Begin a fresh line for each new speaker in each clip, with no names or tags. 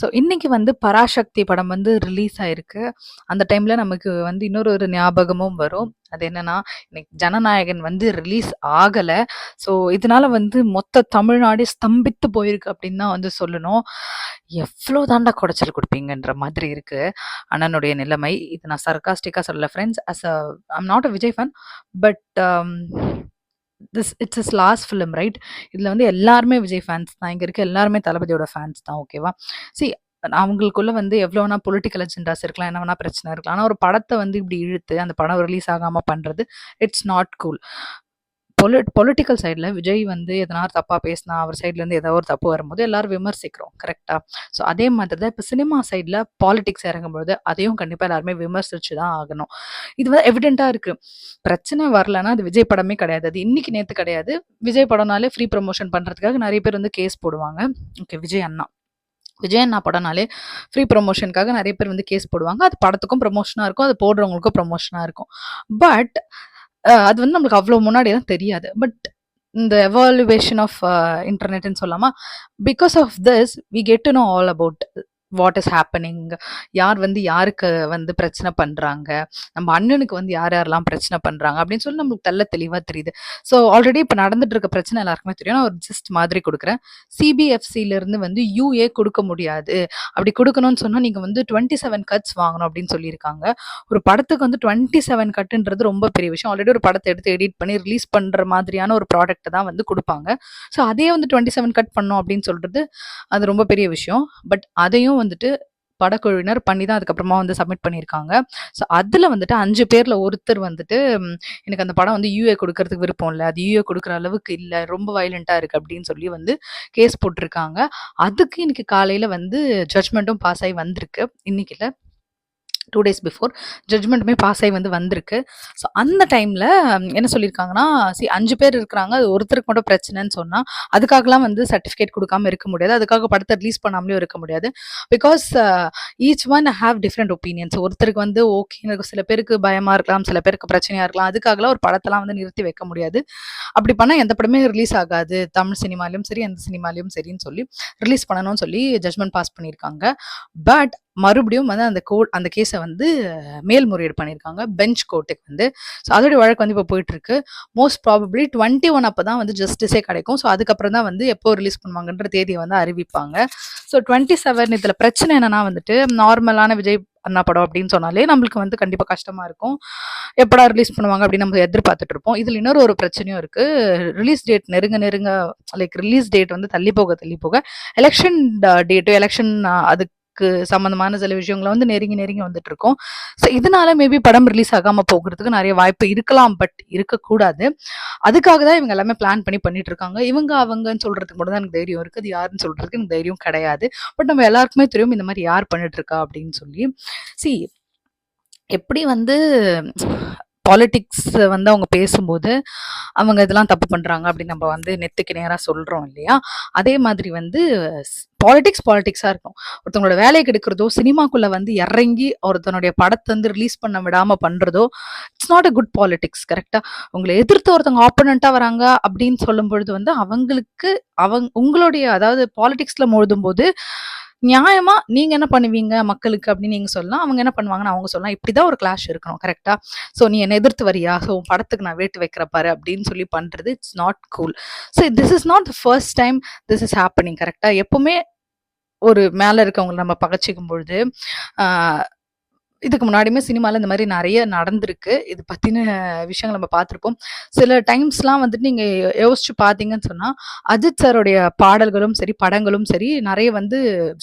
So இன்னைக்கு வந்து பராசக்தி படம் வந்து ரிலீஸ் ஆயிருக்கு. அந்த டைம்ல நமக்கு வந்து இன்னொரு ஒரு ஞாபகமும் வரும். அது என்னன்னா, இன்னைக்கு ஜனநாயகன் வந்து ரிலீஸ் ஆகலை ஸோ இதனால வந்து மொத்த தமிழ்நாடே ஸ்தம்பித்து போயிருக்கு அப்படின்னு தான் வந்து சொல்லணும். எவ்வளோ தாண்டா குடைச்சல் கொடுப்பீங்கன்ற மாதிரி இருக்கு. அண்ணனுடைய நிலைமை. இது நான் சர்காஸ்டிக்காக சொல்லலை friends as a I'm not a Vijay fan. But this it's is last film right? இதில் வந்து எல்லாருமே விஜய் ஃபேன்ஸ் தான். இங்கே இருக்க எல்லாருமே தளபதியோட ஃபேன்ஸ் தான். ஓகேவா? சி அவங்களுக்குள்ள வந்து எவ்வளோ வேணா பொலிட்டிக்கல் அஜெண்டாஸ் இருக்கலாம். என்ன வேணா பிரச்சனை இருக்கலாம். ஆனால் ஒரு படத்தை வந்து இப்படி இழுத்து, அந்த படம் ரிலீஸ் ஆகாமல் பண்ணுறது இட்ஸ் நாட் கூல். பொலி பொலிட்டிக்கல் சைடில் விஜய் வந்து எதனா தப்பாக பேசினா, அவர் சைட்லேருந்து ஏதோ ஒரு தப்பு வரும்போது எல்லாரும் விமர்சிக்கிறோம். கரெக்டாக ஸோ அதே மாதிரி தான் இப்போ சினிமா சைடில் பாலிடிக்ஸ் இறங்கும்போது அதையும் கண்டிப்பாக எல்லாருமே விமர்சிச்சு தான் ஆகணும். இது வந்து எவிடென்ட்டா இருக்குது பிரச்சனை வரலன்னா, அது விஜய் படமே கிடையாது. அது இன்னைக்கு நேற்று கிடையாது. விஜய் படம்னாலே ஃப்ரீ ப்ரமோஷன் பண்ணுறதுக்காக நிறைய பேர் வந்து கேஸ் போடுவாங்க. ஓகே விஜய் அண்ணா. விஜய் அண்ணா படம்னாலே ஃப்ரீ ப்ரமோஷனுக்காக நிறைய பேர் வந்து கேஸ் போடுவாங்க. அது படத்துக்கும் ப்ரமோஷனாக இருக்கும். அது போடுறவங்களுக்கும் ப்ரமோஷனாக இருக்கும். பட் அது வந்து நம்மளுக்கு முன்னாடி முன்னாடிலாம் தெரியாது. பட் இந்த எவாலுவேஷன் ஆஃப் இன்டர்நெட்னு சொல்லாமா சொல்லலாமா? Because of this we get to know all about what is happening. யார் வந்து யாருக்கு வந்து பிரச்சனை பண்ணுறாங்க நம்ம அண்ணனுக்கு வந்து யார் யாரெல்லாம் பிரச்சனை பண்ணுறாங்க அப்படின்னு சொல்லி நம்மளுக்கு தெல்ல தெளிவாக தெரியுது. ஸோ ஆல்ரெடி இப்போ நடந்துட்டு இருக்க பிரச்சனை எல்லாருக்குமே தெரியும். நான் ஒரு ஜஸ்ட் மாதிரி கொடுக்குறேன் சிபிஎஃப்சியிலேருந்து வந்து யுஏ கொடுக்க முடியாது. அப்படி கொடுக்கணும்னு சொன்னால் நீங்கள் வந்து 27 கட்ஸ் வாங்கணும் அப்படின்னு சொல்லியிருக்காங்க. ஒரு படத்துக்கு வந்து 27 கட்டுன்றது ரொம்ப பெரிய விஷயம். ஆல்ரெடி ஒரு படத்தை எடுத்து எடிட் பண்ணி ரிலீஸ் பண்ணுற மாதிரியான ஒரு ப்ராடக்ட்ட தான் வந்து கொடுப்பாங்க ஸோ அதே வந்து 27 கட் பண்ணோம் அப்படின்னு சொல்கிறது அது ரொம்ப பெரிய விஷயம். பட் அதையும் வந்துட்டு படக்குழுவினர் பண்ணி தான் அதுக்கப்புறமா வந்து சப்மிட் பண்ணியிருக்காங்க. ஸோ அதில் வந்துட்டு அஞ்சு பேரில் ஒருத்தர் வந்துட்டு, எனக்கு அந்த படம் வந்து யூஏ கொடுக்கறதுக்கு விருப்பம் இல்லை அது யூஏ கொடுக்குற அளவுக்கு இல்லை ரொம்ப வயலண்ட்டாக இருக்குது அப்படின்னு சொல்லி வந்து கேஸ் போட்டிருக்காங்க அதுக்கு இன்னைக்கு காலையில் வந்து ஜட்ஜ்மெண்ட்டும் பாஸ் ஆகி வந்திருக்கு. இன்னைக்கு டூ டேஸ் பிஃபோர் ஜட்ஜ்மெண்ட்டுமே பாஸ் ஆகி வந்து வந்திருக்கு. ஸோ அந்த டைமில் என்ன சொல்லியிருக்காங்கன்னா, சி அஞ்சு பேர் இருக்கிறாங்க. அது ஒருத்தருக்கு மட்டும் பிரச்சனைன்னு சொன்னால் அதுக்காகலாம் வந்து சர்டிஃபிகேட் கொடுக்காம இருக்க முடியாது. அதுக்காக படத்தை ரிலீஸ் பண்ணாமலேயும் இருக்க முடியாது. Because each one have different opinions. ஒருத்தருக்கு வந்து ஓகேன்னு சில பேருக்கு பயமாக இருக்கலாம். சில பேருக்கு பிரச்சனையாக இருக்கலாம். அதுக்காகலாம் ஒரு படத்தெல்லாம் வந்து நிறுத்தி வைக்க முடியாது. அப்படி பண்ணால் எந்த படமே ரிலீஸ் ஆகாது. தமிழ் சினிமாலையும் சரி, எந்த சினிமாலையும் சரின்னு சொல்லி ரிலீஸ் பண்ணணும்னு சொல்லி ஜட்ஜ்மெண்ட் பாஸ் பண்ணியிருக்காங்க. பட் மறுபடியும் வந்து அந்த கோர்ட் அந்த கேஸை வந்து மேல்முறையீடு பண்ணியிருக்காங்க. பெஞ்ச் கோர்ட்டுக்கு வந்து. ஸோ அதோடைய வழக்கு வந்து இப்போ போயிட்டுருக்கு. மோஸ்ட் ப்ராபப்ளி 21 அப்ப தான் வந்து ஜஸ்டிஸே கிடைக்கும். ஸோ அதுக்கப்புறம் தான் வந்து எப்போ ரிலீஸ் பண்ணுவாங்கன்ற தேதியை வந்து அறிவிப்பாங்க. ஸோ டுவெண்ட்டி செவன் இதில் பிரச்சனை என்னன்னா வந்துட்டு, நார்மலான விஜய் அண்ணா படம் அப்படின்னு சொன்னாலே நம்மளுக்கு வந்து கண்டிப்பாக கஷ்டமாக இருக்கும். எப்படா ரிலீஸ் பண்ணுவாங்க அப்படின்னு நம்ம எதிர்பார்த்துட்டு இருப்போம். இதில் இன்னொரு ஒரு பிரச்சனையும் இருக்குது ரிலீஸ் டேட் நெருங்க நெருங்க லைக் ரிலீஸ் டேட் வந்து தள்ளி போக தள்ளி போக, எலெக்ஷன் டேட்டு எலெக்ஷன் அதுக்கு சம்மந்தமான சில விஷயங்கள வந்து நெருங்கி நெருங்கி வந்துட்டுருக்கும். ஸோ இதனால மேபி படம் ரிலீஸ் ஆகாமல் போகிறதுக்கு நிறைய வாய்ப்பு இருக்கலாம். பட் இருக்கக்கூடாது. அதுக்காக தான் இவங்க எல்லாமே பிளான் பண்ணி பண்ணிட்டுருக்காங்க. இவங்க, அவங்கன்னு சொல்றதுக்கு மட்டும் தான் எனக்கு தைரியம் இருக்குது அது யாருன்னு சொல்றதுக்கு எனக்கு தைரியம் கிடையாது. பட் நம்ம எல்லாருக்குமே தெரியும் இந்த மாதிரி யார் பண்ணிட்டுருக்கா அப்படின்னு சொல்லி. சி எப்படி வந்து பாலிடிக்ஸ் வந்து அவங்க பேசும்போது, அவங்க இதெல்லாம் தப்பு பண்ணுறாங்க அப்படின்னு நம்ம வந்து நெத்துக்கு நேராக சொல்கிறோம் இல்லையா? அதே மாதிரி வந்து பாலிட்டிக்ஸ் பாலிடிக்ஸ் பாலிடிக்ஸா இருக்கணும். ஒருத்தவங்களோட வேலையை கெடுக்கிறதோ, சினிமாக்குள்ளே வந்து இறங்கி ஒருத்தனுடைய படத்தை வந்து ரிலீஸ் பண்ண விடாமல் பண்ணுறதோ it's not a good politics கரெக்டாக உங்களை எதிர்த்து ஒருத்தவங்க ஆப்போனண்ட்டாக வராங்க அப்படின்னு சொல்லும்பொழுது வந்து, அவங்களுக்கு அவங் உங்களுடைய அதாவது பாலிட்டிக்ஸில் மோதும் போது நியாயமா நீங்க என்ன பண்ணுவீங்க மக்களுக்கு அப்படின்னு நீங்க சொல்லலாம். அவங்க என்ன பண்ணுவாங்கன்னு அவங்க சொல்லலாம். இப்படிதான் ஒரு கிளாஷ் இருக்கணும். கரெக்டா ஸோ நீ என்ன எதிர்த்து வரியா? ஸோ உன் படத்துக்கு நான் வேட்டு வைக்கிற பாரு அப்படின்னு சொல்லி பண்றது it's not cool. So this is not the first time this is happening கரெக்டா எப்பவுமே ஒரு மேல இருக்கவங்களை நம்ம பகச்சிக்கும் பொழுது, இதுக்கு முன்னாடியுமே சினிமாவில் இந்த மாதிரி நிறைய நடந்திருக்கு. இது பற்றின விஷயங்கள் நம்ம பார்த்துருப்போம். சில டைம்ஸ்லாம் வந்துட்டு நீங்கள் யோசிச்சு பார்த்தீங்கன்னு சொன்னால் அஜித் சாருடைய பாடல்களும் சரி, படங்களும் சரி, நிறைய வந்து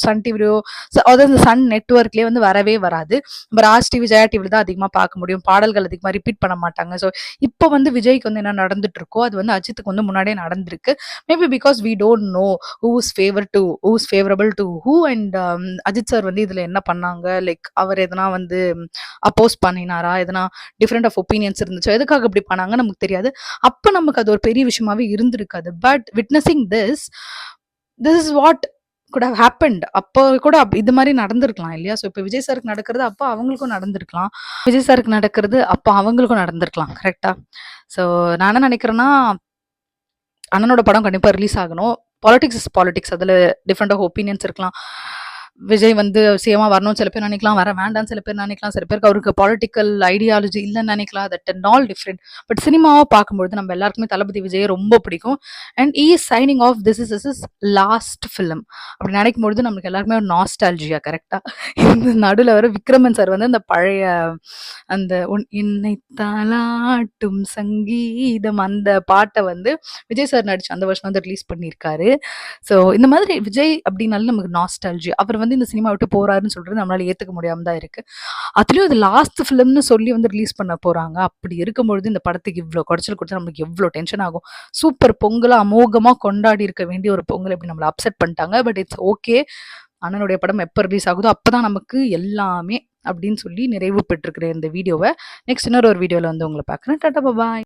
சன் டிவிலையோ அதாவது அதாவது சன் நெட்ஒர்க்லேயே வந்து வரவே வராது. நம்ம ராஜ் டிவி, ஜெயா டிவியில் தான் அதிகமாக பார்க்க முடியும். பாடல்கள் அதிகமாக ரிப்பீட் பண்ண மாட்டாங்க. ஸோ இப்போ வந்து விஜய்க்கு வந்து என்ன நடந்துட்டு இருக்கோ, அது வந்து அஜித்துக்கு வந்து முன்னாடியே நடந்திருக்கு. Maybe because we don't know who is favour to who is favourable to who and Ajith sir வந்து இதில் என்ன பண்ணாங்க? லைக் அவர் எதனா வந்து அப்போஸ் பண்ணினாரா? எதனா டிஃப்ரெண்ட் ஆஃப் ஒப்பீனியன்ஸ் இருந்துச்சோ எதுக்காக இப்படி பண்ணாங்கன்னு நமக்கு தெரியாது. அப்போ நமக்கு அது ஒரு பெரிய விஷயமாவே இருந்திருக்காது. But witnessing this, this is what good how happened. அப்போ கூட இது மாதிரி நடந்திருக்கலாம் இல்லையா? ஸோ இப்போ விஜய் சாருக்கு நடக்கிறது அப்போ அவங்களுக்கும் நடந்திருக்கலாம். விஜய் சாருக்கு நடக்கிறது அப்போ அவங்களுக்கும் நடந்திருக்கலாம். கரெக்டாக ஸோ நான் என்ன நினைக்கிறேன்னா அண்ணனோட படம் கண்டிப்பாக ரிலீஸ் ஆகணும். பாலிடிக்ஸ் இஸ் பாலிடிக்ஸ் அதில் டிஃப்ரெண்ட் ஆஃப் ஒப்பீனியன்ஸ் இருக்கலாம் விஜய் வந்து சேமா வரணும்னு சில பேர் நினைக்கலாம் வர வேண்டாம்னு சில பேர் நினைக்கலாம். சில பேருக்கு அவருக்கு பொலிட்டிக்கல் ஐடியாலஜி இல்லைன்னு நினைக்கலாம். That and all different but சினிமாவை பார்க்கும்பொழுது நம்ம எல்லாருக்குமே தளபதி விஜய் ரொம்ப பிடிக்கும். And uh shining of this is is is last film அப்படி நினைக்கும் பொழுது நமக்கு எல்லாருக்குமே ஒரு நாஸ்டாலஜியா கரெக்டாக இந்த நடுவில் வர விக்ரமன் சார் வந்து அந்த பழைய அந்த உன் என்னை தாளாட்டும் சங்கீதம் அந்த பாட்டை வந்து விஜய் சார் நடிச்சு அந்த வருஷம் வந்து ரிலீஸ் பண்ணியிருக்காரு. ஸோ இந்த மாதிரி விஜய் அப்படின்னாலும் நமக்கு நாஸ்டாலஜி அவர் வந்து இந்த சினிமா விட்டு போறாருன்னு சொல்றது நம்மளால ஏத்துக்க முடியாம தான் இருக்கு. அதுலயும் அது லாஸ்ட் ஃபிலிம்னு சொல்லி வந்து ரிலீஸ் பண்ண போறாங்க. அப்படி இருக்கும்பொழுது இந்த படத்துக்கு இவ்வளோ குடைச்சல் கொடுத்தா நமக்கு எவ்வளோ டென்ஷன் ஆகும்? சூப்பர் பொங்கலா அமோகமா கொண்டாடி இருக்க வேண்டிய ஒரு பொங்கல் இப்படி நம்மளை அப்செட் பண்ணிட்டாங்க? பட் இட்ஸ் ஓகே அண்ணனுடைய படம் எப்போ ரிலீஸ் ஆகுதோ அப்பதான் நமக்கு எல்லாமே அப்படின்னு சொல்லி நிறைவு பெற்றிருக்கிற இந்த வீடியோவை. நெக்ஸ்ட் இன்னொரு ஒரு வீடியோவில் வந்து உங்களை பார்க்குறேன். டாட்டா பாய்